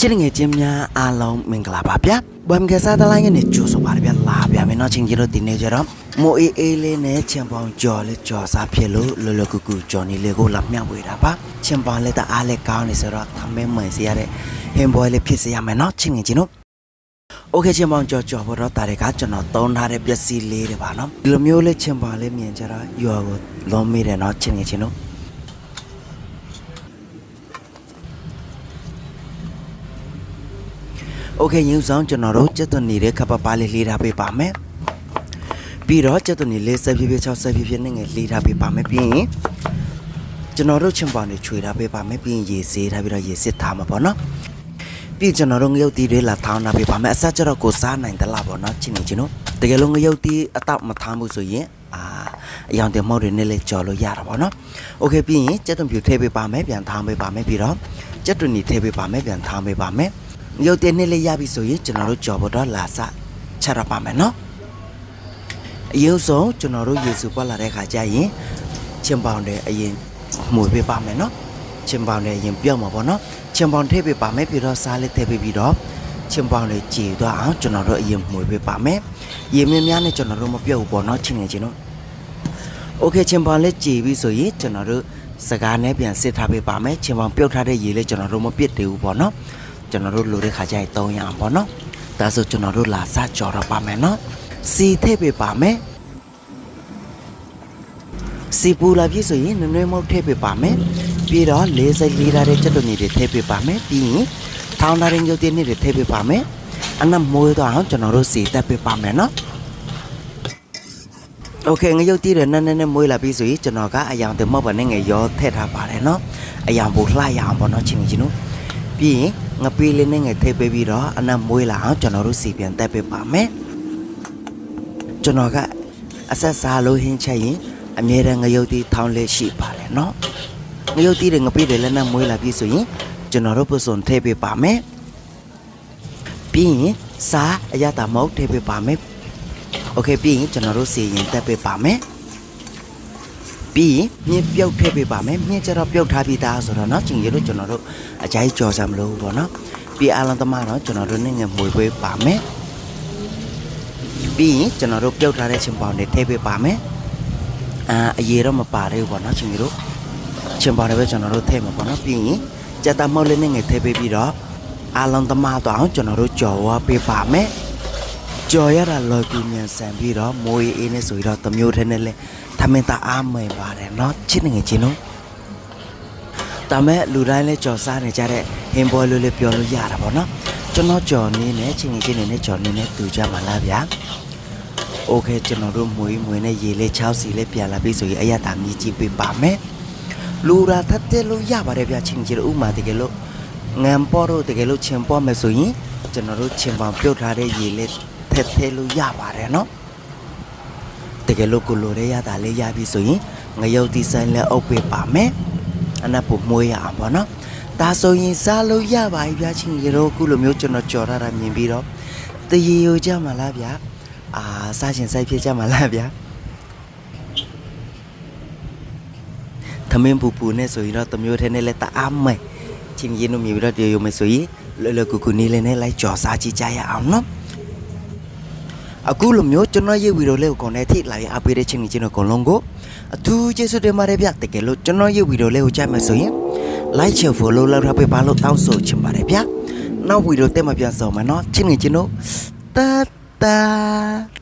ချစ်ငယ်ချင်းများအားလုံးမင်္ဂလာပါဗျာဘွမ်ကစားတလိုင်းကနေကြိုဆိုပါရဗျာလာဗျာမင်းတို့ချင်းကြီးတို့ဒီနေ့ကျတော့မိုးအေးအေးလေးနဲ့ချင်ပေါင်ကြော်လေးကြော်စားဖြစ်လို့လောလောကူကူကြော်နေလေးကိုလာမြောက်ဝေတာပါချင်ပေါင်လေးတအားလေးကောင်းနေဆိုတော့ထမင်းမှန်စီရတဲ့ဟင်ဘွယ်လေးဖြစ်စေရမယ်နော်ချစ်ငယ်ချင်းတို့โอเคချင်ပေါင်ကြော်ကြော်ဖို့တော့တာတွေကကျွန်တော်သုံးထားတဲ့ပစ္စည်းလေးတွေပါနော်ဒီလိုမျိုးလေးချင်ပေါင်လေးမြင်ကြတော့ရွာကိုလုံးမိတယ်နော်ချစ်ငယ်ချင်းတို့ โอเคညူဆောင်ကျွန်တော်တို့စက်သွန်နေတဲ့ခပ်ပပလေးလေးထားပေးပါမယ်ပြီးတော့စက်သွန်နေလေးဆက်ပြပြ6ဆက်ပြပြနဲ့ငယ်လေးထားပေးပါမယ်ပြီးရင်ကျွန်တော်တို့ချင်ပေါင်တွေခြွေထားပေးပါမယ်ပြီးရင်ရေစေးထားပြီးတော့ရေစစ်ထားမှာပေါ့နော်ပြီးကျွန်တော်တို့ငရုတ်တီးတွေလာထောင်းထားပေးပါမယ်အဆက်ကျတော့ကိုစားနိုင်သလားပေါ့နော်ချင်းနေချင်းတို့တကယ်လို့ငရုတ်တီးအတော့မထားဘူးဆိုရင်အာအယောင်တင်မောက်တွေနဲ့လည်းကြော်လို့ရတာပေါ့နော်โอเคပြီးရင်စက်သွန်ပြူထည့်ပေးပါမယ်ပြန်ထောင်းပေးပါမယ်ပြီးတော့စက်သွန်နေထည့်ပေးပါမယ်ပြန်ထောင်းပေးပါမယ် ရုပ်တင်နှစ်လေးရပြီဆိုရင်ကျွန်တော်တို့ကြော်ဖို့တော့လာစချရပါမယ်နော်အယုတ်ဆုံးကျွန်တော်တို့ယေစုပွက်လာတဲ့ခါကျရင်ချင်းပေါင်တဲ့အရင်မှုပေးပါမယ်နော်ချင်းပေါင်တဲ့အရင်ပြောက်မှာပေါ့နော်ချင်းပေါင်ထည့်ပေးပါမယ်ပြီးတော့စားလေးထည့်ပေးပြီးတော့ချင်းပေါင်လေးကြည်သွားအောင်ကျွန်တော်တို့အရင်မှုပေးပါမယ်ရေမင်းများနဲ့ကျွန်တော်တို့မပြုတ်ဘူးပေါ့နော်ချင်းငယ်ချင်းတို့โอเคချင်းပေါင်လေးကြည်ပြီဆိုရင်ကျွန်တော်တို့စကားနဲ့ပြန်စစ်ထားပေးပါမယ်ချင်းပေါင်ပြုတ်ထားတဲ့ရေလေးကျွန်တော်တို့မပြစ်သေးဘူးပေါ့နော် ကျွန်တော်တို့လိုတဲ့ခါကျရင်3ရအောင်ပေါ့နော်ဒါဆိုကျွန်တော်တို့လာစကြော်တော့ပါမယ်နော်စီထည့်ပေးပါမယ်စီပူလာပြည့်ဆိုရင်နွေ့နွေ့မုတ်ထည့်ပေးပါမယ်ပြီးတော့လေးစိတ်လေးထားတဲ့ချက်တုံတွေထည့်ပေးပါမယ်ပြီးရင်ထောင်းထားတဲ့ရုပ်တည်နေတွေထည့်ပေးပါမယ်အနက်မွေးတော့အောင်ကျွန်တော်တို့စီတက်ပေးပါမယ်နော်โอเคငရုတ်တီးရနန်းနန်းနဲ့မွေးလာပြီဆိုရင်ကျွန်တော်ကအယောင်တင်မောက်ပါနဲ့ငယ်ရောထည့်ထားပါတယ်နော်အယောင်ပိုလှရအောင်ပေါ့နော်ချင်းချင်းတို့ ပြီးရင် ငပီးလေးနဲ့ငယ်ထိပ်ပေးပြီးတော့အနက်မွေးလာအောင်ကျွန်တော်တို့စီပြန်တက်ပေးပါမယ်ကျွန်တော်ကအဆက်စားလို့ဟင်းချက်ရင်အမြဲတမ်းငရုတ်တီထောင်းလေးရှိပါတယ်เนาะငရုတ်တီတွေငပီးတွေလည်းနဲ့မွေးလာပြီဆိုရင်ကျွန်တော်တို့ပစုံထိပ်ပေးပါမယ်ပြီးရင်စားအရတာမဟုတ်ထိပ်ပေးပါမယ်โอเคပြီးရင်ကျွန်တော်တို့စီရင်တက်ပေးပါမယ် ပြီးရင်မြင့်ပြုတ်ထည့်ပေးပါမယ်မြင့်ကျတော့ပြုတ်ထားပြီးသားဆိုတော့เนาะကျင်ရလို့ကျွန်တော်တို့အကြိုက်ကြော်စမ်းမလို့ပေါ့เนาะပြီးအားလုံးသမားတော့ကျွန်တော်တို့နဲ့ငယ်မွေပေးပါမယ်ပြီးရင်ကျွန်တော်တို့ပြုတ်ထားတဲ့ချင်ပေါင်တွေထည့်ပေးပါမယ်အာအရေတော့မပါသေးဘူးပေါ့เนาะကျင်ရလို့ချင်ပေါင်တွေပဲကျွန်တော်တို့ထည့်မှာပေါ့เนาะပြီးရင်ကြက်တမောက်လေးနဲ့ငယ်ထည့်ပေးပြီးတော့အားလုံးသမားတော့အောင်ကျွန်တော်တို့ကြော်ဝါပေးပါမယ် ကြော်ရတာလော်ကူမြန်ဆန်ပြီးတော့မိုးအေးနဲ့ဆိုပြီးတော့တမျိုးထဲနဲ့လဲ ထမင်းသားအားမယ်ပါတယ်เนาะချစ်နေငယ်ချင်းတို့ဒါမဲ့လူတိုင်းလဲကြော်စားနေကြတဲ့ဟင်ဘော်လေးလေးပြောလို့ရတာပေါ့နော်ကျွန်တော်ကြော်နေနဲ့ချင်းငယ်ချင်းနေနဲ့ကြော်နေနဲ့တူကြမှာလားဗျာโอเคကျွန်တော်တို့မွေးမွေးနဲ့ရေလေး6စီလေးပြန်လာပြီဆိုရင်အရတာမြည်ကြည့်ပေးပါမယ်လူရာထက်တဲ့လို့ရပါတယ်ဗျာချင်းချင်းတို့ဥမာတကယ်လို့ငံပေါ်တို့တကယ်လို့ချင်းပေါ်မယ်ဆိုရင်ကျွန်တော်တို့ချင်းပေါင်ပြုတ်ထားတဲ့ရေလေး ထက်ထဲလို့ရပါတယ်နော် တကယ်လို့ကိုလိုရဲရတာလေးရပြီဆိုရင်ငရုတ်ဒီဇိုင်းလည်းအုပ်ပေးပါမယ်အနက်ပုံမွေးရအောင်ပေါ့နော်ဒါဆိုရင်စားလို့ရပါပြီဗျာချင်းရေတော့ခုလိုမျိုးကျွန်တော်ကြော်ရတာမြင်ပြီးတော့တရေရိုကြမှာလားဗျာအာစားရှင်စိုက်ဖြစ်ကြမှာလားဗျာသမင်းပူပူနဲ့ဆိုရင်တော့တမျိုးထဲနဲ့လည်းတအားမဲ့ချင်းရင်တို့မြင်ပြီးတော့တရေရိုမယ်ဆိုရင်လောလောကူကူနေလည်းနဲ့လိုက်ကြော်စားကြည့်ကြရအောင်နော် အခုလိုမျိုးကျွန်တော်ရဲ့ဗီဒီယိုလေးကိုကောင်းတဲ့ထိလာရအပေးတဲ့ချင်းကြီးကျွန်တော်အကုန်လုံးကိုအထူးကျေးဇူးတင်ပါတယ်ဗျတကယ်လို့ကျွန်တော်ရဲ့ဗီဒီယိုလေးကိုကြိုက်မယ်ဆိုရင် like share follow လုပ်ထားပေးပါလို့တောင်းဆိုချင်ပါတယ်ဗျနောက်ဗီဒီယိုတက်မှပြန်ဆောင်မယ်နော်ချင်းကြီးကျွန်တော်တတ်တာ